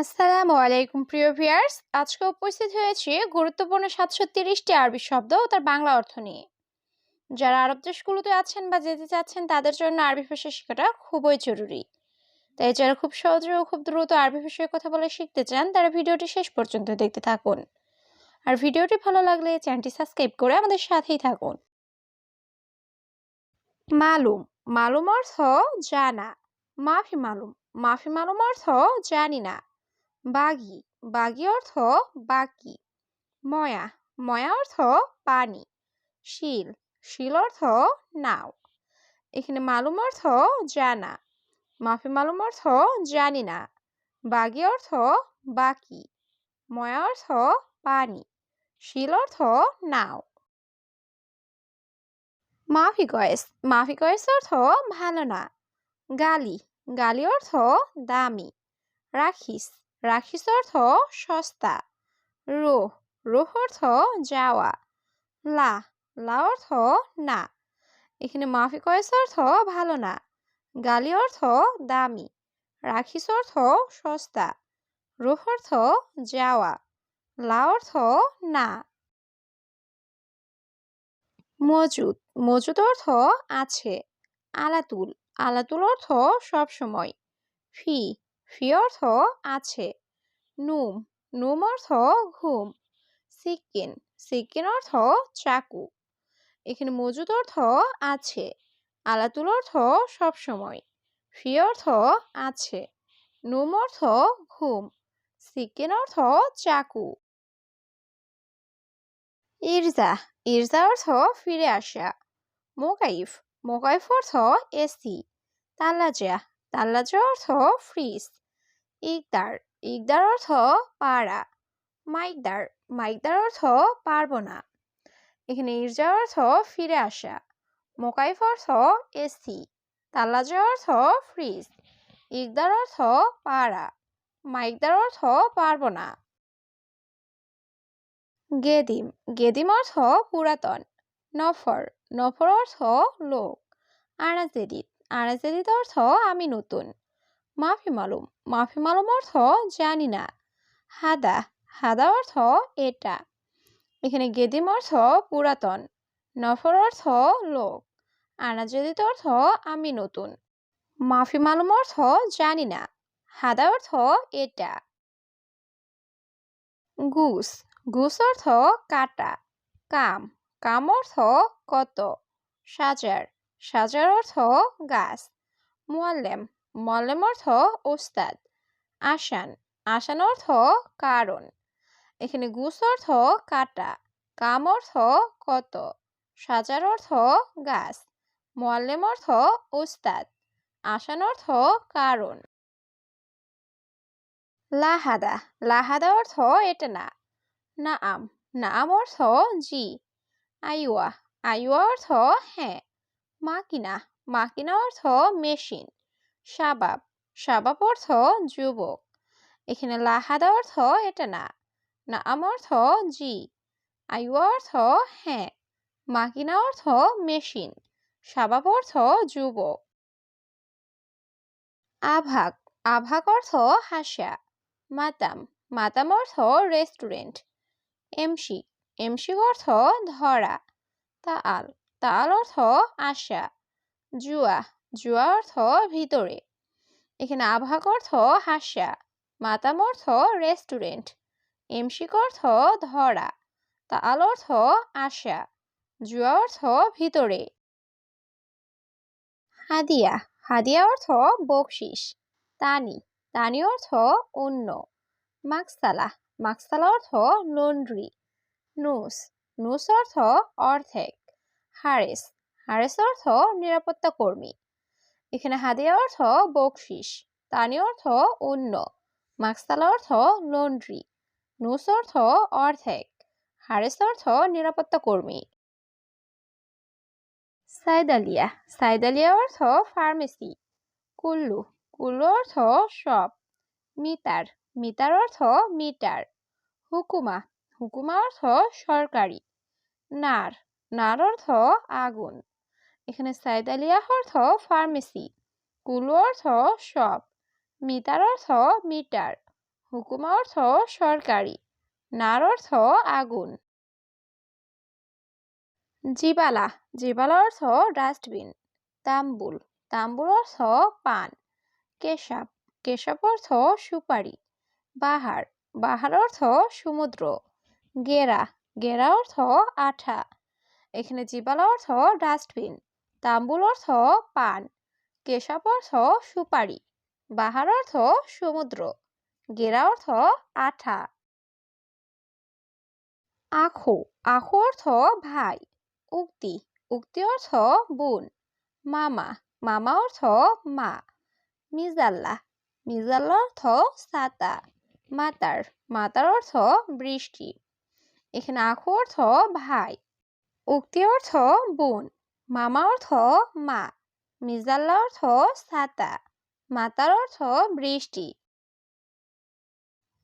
আসসালামু আলাইকুম, প্রিয় ভিউয়ার্স। আজকে উপস্থিত হয়েছি গুরুত্বপূর্ণ সাতশো তিরিশটি আরবি শব্দ ও তার বাংলা অর্থ নিয়ে। যারা আরব দেশগুলোতে আছেন বা যেতে চাচ্ছেন, তাদের জন্য আরবি ভাষা শেখাটা খুবই জরুরি। তাই যারা খুব সহজে ও খুব দ্রুত আরবি ভাষায় কথা বলে শিখতে চান, তারা ভিডিওটি শেষ পর্যন্ত দেখতে থাকুন। আর ভিডিওটি ভালো লাগলে চ্যানেলটি সাবস্ক্রাইব করে আমাদের সাথেই থাকুন। মালুম। মালুম অর্থ জানা। মাফি মালুম। মাফি মালুম অর্থ জানি না। বাগি। বাগি অর্থ বাকি। ময়া। ময়া অর্থ পানি। শিল। শিল অর্থ নাও। এখানে মালুম অর্থ জানা। মাফি মালুম অর্থ জানি না। বাগি অর্থ বাকি। ময়া অর্থ পানি। শিল অর্থ নাও। মাফি কয়েস। মাফি কয়েস অর্থ ভালো না। গালি। গালি অর্থ দামি। রাখিস। রাখিস অর্থ সস্তা। রোহ রোহ অর্থ যাওয়া। লা লা অর্থ না। এখানে মাফি কয়েস অর্থ ভালো না। গালি অর্থ দামি। রাখিস অর্থ সস্তা। রোহ অর্থ যাওয়া। লা অর্থ না। মজুদ মজুদ অর্থ আছে। আলাতুল আলাতুল অর্থ সব সময় ফি ফি অর্থ আছে। নুম নুম অর্থ ঘুম। সিকিন সিকিন অর্থ চাকু। এখানে মজুদ অর্থ আছে, আলাতুল অর্থ সবসময় ফি অর্থ আছে, নুম অর্থ ঘুম। সিকিন অর্থ চাকু। ইরজা ইরজা অর্থ ফিরে আসা। মোকাইফ মোকাইফ অর্থ এসি। তাল্লাজা তাল্লাজা অর্থ ফ্রিজ। ইকদার ইকদার অর্থ পাড়া, মাইকদার মাইকদার অর্থ পারব না। এখানে ইরজা অর্থ ফিরে আসা, মোকাইফ অর্থ এসি, তাল্লাজা অর্থ ফ্রিজ, ইকদার অর্থ পাড়া, মাইকদার অর্থ পারব না। গেদিম গেদিম অর্থ পুরাতন, নফর নফর অর্থ লোক আনাজেদিত আনাজেদিত অর্থ আমি নতুন। মাফি মালুম। মাফি মালুম অর্থ জানি না। হাদা। হাদা অর্থ এটা। এখানে গেদিম অর্থ পুরাতন। নফর অর্থ লোক। আনাজেদিত অর্থ আমি নতুন। মাফি মালুম অর্থ জানি না। হাদা অর্থ এটা। গুস। গুস অর্থ কাটা। কাম। কাম অর্থ কত? সাজার। সাজার অর্থ গাছ। মোয়াল্লেম। মোয়াল্লেম অর্থ ওস্তাদ। আসান আসান অর্থ কারণ। এখানে গুস অর্থ কাটা, কাম অর্থ কত, সাজার অর্থ গাছ মোয়াল্লেম অর্থ ওস্তাদ, আসান অর্থ কারণ। লাহাদা লাহাদা অর্থ এটা না নাম নাম অর্থ জি, আইওয়া আইওয়া অর্থ হ্যাঁ মাকিনা মাকিনা অর্থ মেশিন। শাবাব শাবাব অর্থ যুবক। এখানে লাহাদা অর্থ এটা না। নাম অর্থ জি। আইওয়া অর্থ হ্যাঁ। মাকিনা অর্থ মেশিন। শাবাব অর্থ যুবক। আভাক আভাক অর্থ হাসা মাতাম। মাতাম অর্থ রেস্টুরেন্ট। এমসি। এমসি অর্থ ধরা। তাল তাল অর্থ আশা জুয়া। জুয়া অর্থ ভিতরে। এখানে আভাক অর্থ হাসা, মাতাম অর্থ রেস্টুরেন্ট, এমসিক অর্থ ধরা, তাল অর্থ আশা, জুয়া অর্থ ভিতরে। হাদিয়া হাদিয়া অর্থ বকশিস, তানি তানি অর্থ অন্য মাকসালা মাকসালা অর্থ লন্ড্রি, নুস নুস অর্থ অর্ধেক, হারেস হারেস অর্থ নিরাপত্তা কর্মী। এখানে হাদিয়া অর্থ বকশিস, তানি অর্থ অন্য মাকসালা অর্থ লন্ড্রি, নুস অর্থ অর্ধেক, হারেস অর্থ নিরাপত্তা কর্মী। সাইদালিয়া সাইদালিয়া অর্থ ফার্মেসি, কুল্লু কুল্লু অর্থ সব মিটার মিটার অর্থ মিটার, হুকুমা হুকুমা অর্থ সরকারি, নার নার অর্থ আগুন। এখানে অর্থ ফার্মেসি, কুলু অর্থ সব মিটার অর্থ মিটার, হুকুমা অর্থ সরকারি, নার অর্থ আগুন। জিবালা জিবালা অর্থ ডাস্টবিন, তাম্বুল তাম্বুল অর্থ পান। কেশাব কেশাব অর্থ সুপারি, বাহার বাহার অর্থ সমুদ্র, গেরা গেরা অর্থ আঠা। এখানে জিবালা অর্থ ডাস্টবিন। তাম্বুল অর্থ পান কেশাব অর্থ সুপারি, বাহার অর্থ সমুদ্র, গেরা অর্থ আঠা। আখো আখো অর্থ ভাই, উক্তি উক্তি অর্থ বোন, মামা মামা অর্থ মা মিজাল্লা মিজাল্লা অর্থ সাতা, মাতার মাতার অর্থ বৃষ্টি, এখানে আখু অর্থ ভাই, উক্তি অর্থ বোন। মামা অর্থ মা মিজাল্লা অর্থ ছাতা মাতার অর্থ বৃষ্টি।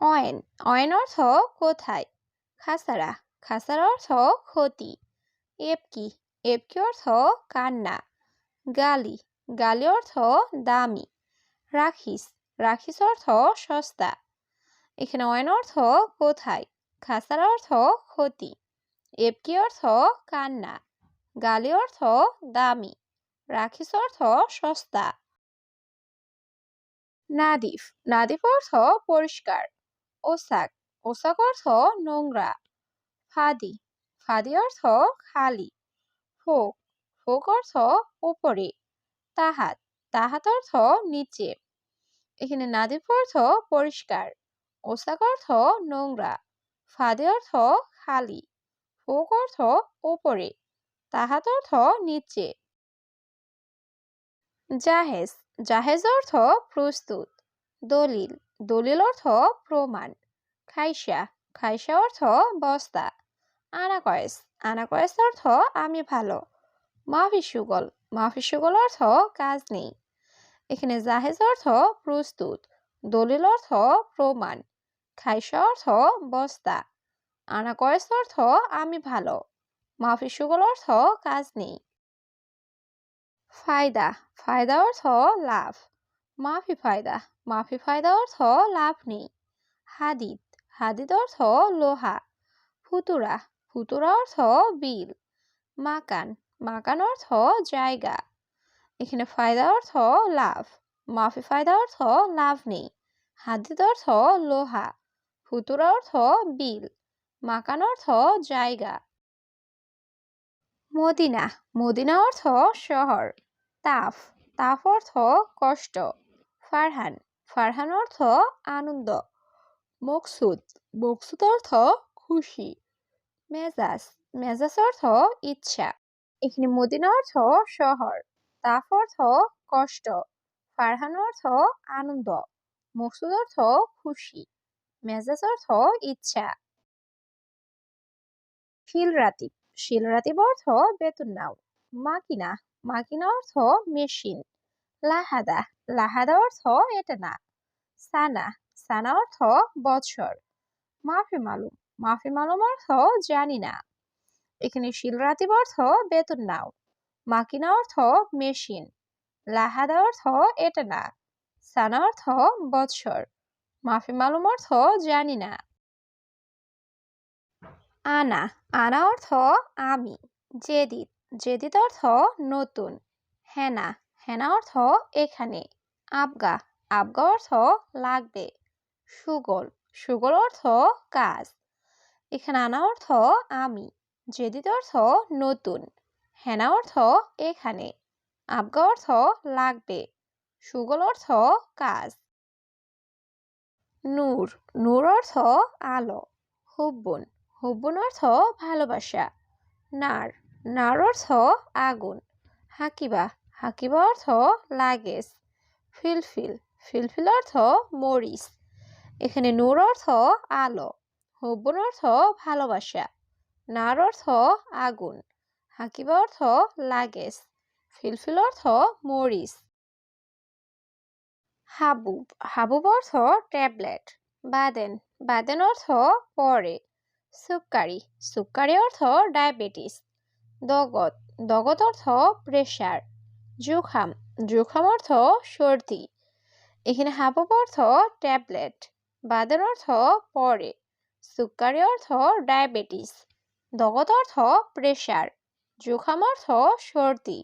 অয়েন অয়েন অর্থ কোথায়? খাসারা খাসারা অর্থ ক্ষতি। এপকি এপকি অর্থ কান্না। গালি গালি অর্থ দামি। রাখিস রাখিস অর্থ সস্তা। এখানে অয়েন অর্থ কোথায়? খাসার অর্থ ক্ষতি। এপকি অর্থ কান্না। গালি অর্থ দামি, রাখিস অর্থ সস্তা। নাদিফ নাদিফ অর্থ পরিষ্কার। ওসাক ওসাক অর্থ নোংরা। ফাদি ফাদি অর্থ খালি। ফোক ফোক অর্থ উপরে। তাহাত তাহাত অর্থ নিচে। এখানে নাদিফ অর্থ পরিষ্কার, ওসাক অর্থ নোংরা। ফাদে অর্থ খালি, ফোক অর্থ উপরে। তাহাত অর্থ নিচে। জাহেজ জাহেজ অর্থ প্রস্তুত। দলিল দলিল অর্থ প্রমাণ। খাইসা খাইসা অর্থ বস্তা। আনাকয়েস আনাকয়েস অর্থ আমি ভালো। মাফি সুগল মাফি অর্থ কাজ নেই। এখানে জাহেজ অর্থ প্রস্তুত, দলিল অর্থ প্রমাণ। খাইসা অর্থ বস্তা। আনাকয়েস অর্থ আমি ভালো। মাফি সুগল অর্থ কাজ নেই। ফায়দা ফায়দা অর্থ লাভ। মাফি ফায়দা মাফি ফায়দা অর্থ লাভ নেই। হাদিদ হাদিদ অর্থ লোহা। ফুতুরা ফুতুরা অর্থ বিল। মাকান মাকান অর্থ জায়গা। এখানে ফায়দা অর্থ লাভ, মাফি ফায়দা অর্থ লাভ নেই। হাদিদ অর্থ লোহা, ফুতুরা অর্থ বিল। মাকান অর্থ জায়গা। মদিনা। মদিনা অর্থ শহর। তাফ। তাফ অর্থ কষ্ট। ফারহান। ফারহান অর্থ আনন্দ। মকসুদ। মকসুদ অর্থ খুশি। মেজাজ। মেজাজ অর্থ ইচ্ছা। এখানে মদিনা অর্থ শহর। তাফ অর্থ কষ্ট। ফারহান অর্থ আনন্দ। মকসুদ অর্থ খুশি। মেজাজ অর্থ ইচ্ছা। শিলরাতিব শিলরাতিব অর্থ বেতন নাও। মাকিনা মাকিনা অর্থ মেশিন। লাহাদা লাহাদা অর্থ এটা না। সানা সানা অর্থ বছর মাফি মালুম মাফি মালুম অর্থ জানি না। এখানে শিলরাতিব অর্থ বেতন নাও। মাকিনা অর্থ মেশিন। লাহাদা অর্থ এটা না। সানা অর্থ বৎসর। মাফি মালুম অর্থ জানি না। আনা। আনা অর্থ আমি। জেদিত। জেদিত অর্থ নতুন। হেনা। হেনা অর্থ এখানে। আবগা। আবগা অর্থ লাগবে। সুগল। সুগল অর্থ কাজ। এখানে আনা অর্থ আমি। জেদিত অর্থ নতুন। হেনা অর্থ এখানে। আবগা অর্থ লাগবে। সুগল অর্থ কাজ। নূর। নূর অর্থ আলো। হুব্বুন। হুব্বুন অর্থ ভালোবাসা। নার নার অর্থ আগুন। হাকিবা হাকিবা অর্থ লাগেজ। ফিলফিল ফিলফিল অর্থ মরিচ। এখানে নূর অর্থ আলো। হুব্বুন অর্থ ভালোবাসা। নার অর্থ আগুন। হাকিবা অর্থ লাগেজ। ফিলফিল অর্থ মরিচ। হাবুব হাবুব অর্থ ট্যাবলেট। বাদেন বাদেন অর্থ পরে। সুক্কারি সুক্কারি অর্থ ডায়াবেটিস। দগত দগত অর্থ প্রেশার জুখাম। জুখাম অর্থ সর্দি। এখানে হাবুব অর্থ ট্যাবলেট। বাদের অর্থ পরে। সুক্কারি অর্থ ডায়াবেটিস। দগত অর্থ প্রেশার জোখাম অর্থ সর্দি।